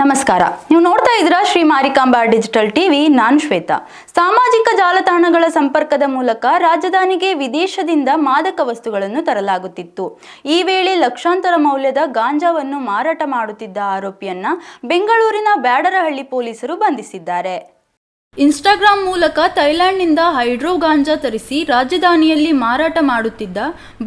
ನಮಸ್ಕಾರ. ನೀವು ನೋಡ್ತಾ ಇದ್ದೀರಾ ಶ್ರೀ ಮಾರಿಕಾಂಬಾ ಡಿಜಿಟಲ್ ಟಿವಿ, ನಾನು ಶ್ವೇತಾ. ಸಾಮಾಜಿಕ ಜಾಲತಾಣಗಳ ಸಂಪರ್ಕದ ಮೂಲಕ ರಾಜಧಾನಿಗೆ ವಿದೇಶದಿಂದ ಮಾದಕ ವಸ್ತುಗಳನ್ನು ತರಲಾಗುತ್ತಿತ್ತು. ಈ ವೇಳೆ ಲಕ್ಷಾಂತರ ಮೌಲ್ಯದ ಗಾಂಜಾವನ್ನು ಮಾರಾಟ ಮಾಡುತ್ತಿದ್ದ ಆರೋಪಿಯನ್ನ ಬೆಂಗಳೂರಿನ ಬ್ಯಾಡರಹಳ್ಳಿ ಪೊಲೀಸರು ಬಂಧಿಸಿದ್ದಾರೆ. ಇನ್ಸ್ಟಾಗ್ರಾಂ ಮೂಲಕ ಥೈಲ್ಯಾಂಡ್ನಿಂದ ಹೈಡ್ರೋ ಗಾಂಜಾ ತರಿಸಿ ರಾಜಧಾನಿಯಲ್ಲಿ ಮಾರಾಟ ಮಾಡುತ್ತಿದ್ದ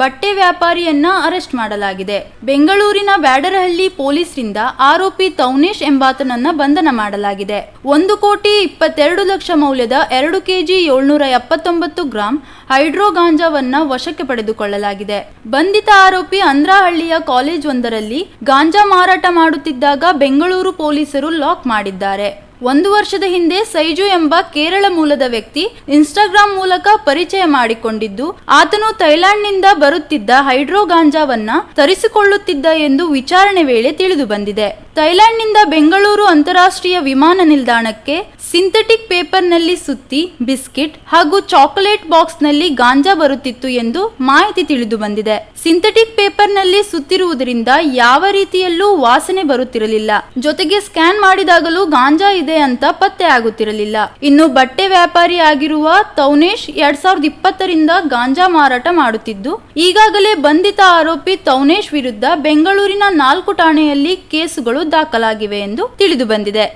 ಬಟ್ಟೆ ವ್ಯಾಪಾರಿಯನ್ನ ಅರೆಸ್ಟ್ ಮಾಡಲಾಗಿದೆ. ಬೆಂಗಳೂರಿನ ಬ್ಯಾಡರಹಳ್ಳಿ ಪೊಲೀಸರಿಂದ ಆರೋಪಿ ತೌನೇಶ್ ಎಂಬಾತನನ್ನ ಬಂಧನ ಮಾಡಲಾಗಿದೆ. ಒಂದು ಕೋಟಿ ಇಪ್ಪತ್ತೆರಡು ಲಕ್ಷ ಮೌಲ್ಯದ ಎರಡು ಕೆಜಿ ಏಳ್ನೂರ ಎಪ್ಪತ್ತೊಂಬತ್ತು ಗ್ರಾಂ ಹೈಡ್ರೋ ಗಾಂಜಾವನ್ನ ವಶಕ್ಕೆ ಪಡೆದುಕೊಳ್ಳಲಾಗಿದೆ. ಬಂಧಿತ ಆರೋಪಿ ಅಂದ್ರಹಳ್ಳಿಯ ಕಾಲೇಜ್ ಒಂದರಲ್ಲಿ ಗಾಂಜಾ ಮಾರಾಟ ಮಾಡುತ್ತಿದ್ದಾಗ ಬೆಂಗಳೂರು ಪೊಲೀಸರು ಲಾಕ್ ಮಾಡಿದ್ದಾರೆ. ಒಂದು ವರ್ಷದ ಹಿಂದೆ ಸೈಜು ಎಂಬ ಕೇರಳ ಮೂಲದ ವ್ಯಕ್ತಿ ಇನ್ಸ್ಟಾಗ್ರಾಂ ಮೂಲಕ ಪರಿಚಯ ಮಾಡಿಕೊಂಡಿದ್ದು, ಆತನು ಥೈಲ್ಯಾಂಡ್ನಿಂದ ಬರುತ್ತಿದ್ದ ಹೈಡ್ರೋ ಗಾಂಜಾವನ್ನ ತರಿಸಿಕೊಳ್ಳುತ್ತಿದ್ದ ಎಂದು ವಿಚಾರಣೆ ವೇಳೆ ತಿಳಿದು ಬಂದಿದೆ ಥೈಲ್ಯಾಂಡ್ನಿಂದ ಬೆಂಗಳೂರು ಅಂತಾರಾಷ್ಟ್ರೀಯ ವಿಮಾನ ನಿಲ್ದಾಣಕ್ಕೆ ಸಿಂಥೆಟಿಕ್ ಪೇಪರ್ನಲ್ಲಿ ಸುತ್ತಿ, ಬಿಸ್ಕಿಟ್ ಹಾಗೂ ಚಾಕೊಲೇಟ್ ಬಾಕ್ಸ್ನಲ್ಲಿ ಗಾಂಜಾ ಬರುತ್ತಿತ್ತು ಎಂದು ಮಾಹಿತಿ ತಿಳಿದು ಬಂದಿದೆ. ಸಿಂಥೆಟಿಕ್ ಪೇಪರ್ನಲ್ಲಿ ಸುತ್ತಿರುವುದರಿಂದ ಯಾವ ರೀತಿಯಲ್ಲೂ ವಾಸನೆ ಬರುತ್ತಿರಲಿಲ್ಲ. ಜೊತೆಗೆ ಸ್ಕ್ಯಾನ್ ಮಾಡಿದಾಗಲೂ ಗಾಂಜಾ ಇದೆ ಅಂತ ಪತ್ತೆ ಆಗುತ್ತಿರಲಿಲ್ಲ. ಇನ್ನು ಬಟ್ಟೆ ವ್ಯಾಪಾರಿ ಆಗಿರುವ ತೌನೇಶ್ ಎರಡ್ ಸಾವಿರದ ಇಪ್ಪತ್ತರಿಂದ ಗಾಂಜಾ ಮಾರಾಟ ಮಾಡುತ್ತಿದ್ದು, ಈಗಾಗಲೇ ಬಂಧಿತ ಆರೋಪಿ ತೌನೇಶ್ ವಿರುದ್ಧ ಬೆಂಗಳೂರಿನ ನಾಲ್ಕು ಠಾಣೆಯಲ್ಲಿ ಕೇಸುಗಳು ದಾಖಲಾಗಿವೆ ಎಂದು ತಿಳಿದು ಬಂದಿದೆ.